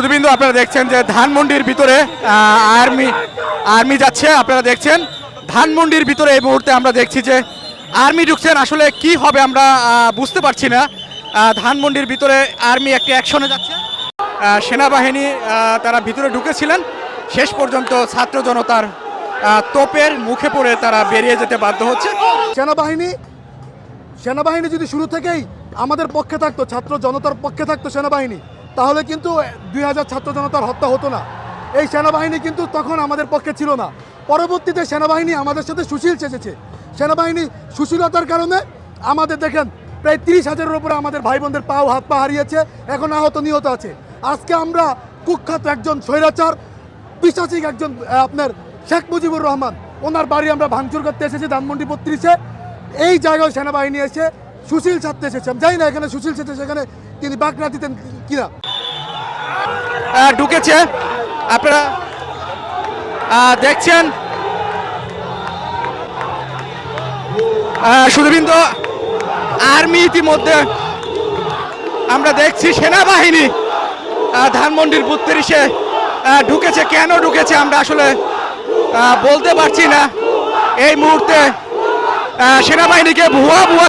সুদবিন্দু আপনারা দেখছেন যে ধানমন্ডির ভিতরে আর্মি আর্মি যাচ্ছে, আপনারা দেখছেন। ধানমন্ডির ভিতরে এই মুহূর্তে আমরা দেখছি যে আর্মি ঢুকছেন। আসলে কি হবে আমরা বুঝতে পারছি না। ধানমন্ডির ভিতরে আর্মি একটি অ্যাকশনে যাচ্ছে। সেনাবাহিনী তারা ভিতরে ঢুকেছিলেন। শেষ পর্যন্ত ছাত্র জনতার তোপের মুখে পড়ে তারা বেরিয়ে যেতে বাধ্য হচ্ছে। সেনাবাহিনী সেনাবাহিনী যদি শুরু থেকেই আমাদের পক্ষে থাকতো, ছাত্র জনতার পক্ষে থাকতো সেনাবাহিনী তাহলে কিন্তু দুই হাজার ছাত্র জনতার হত্যা হতো না। এই সেনাবাহিনী কিন্তু তখন আমাদের পক্ষে ছিল না। পরবর্তীতে সেনাবাহিনী আমাদের সাথে সুশীল চেঁচেছে। সেনাবাহিনী সুশীলতার কারণে আমাদের দেখেন, প্রায় তিরিশ হাজারের উপরে আমাদের ভাই বোনদের পাও হাত পা হারিয়েছে, এখন আহত, নিহত আছে। আজকে আমরা কুখ্যাত একজন স্বৈরাচার বিশ্বাসিক একজন আপনার শেখ মুজিবুর রহমান, ওনার বাড়ি আমরা ভাঙচুর করতে এসেছি ধানমন্ডি বত্রিশে। এই জায়গায় সেনাবাহিনী এসে সুশীল ছাড়তে এসেছে। আমি জানি না এখানে সুশীল ছাড়তে সেখানে তিনি বাঁকড়া দিতেন কিনা। ঢুকেছে। আপনারা দেখছেন? শুধুবিন্দু আর্মি ইতিমধ্যে আমরা দেখছি সেনাবাহিনী ধানমন্ডির বত্রিশে আহ, ঢুকেছে। কেন ঢুকেছে আমরা আসলে বলতে পারছি না। এই মুহূর্তে সেনাবাহিনীকে ভুয়া ভুয়া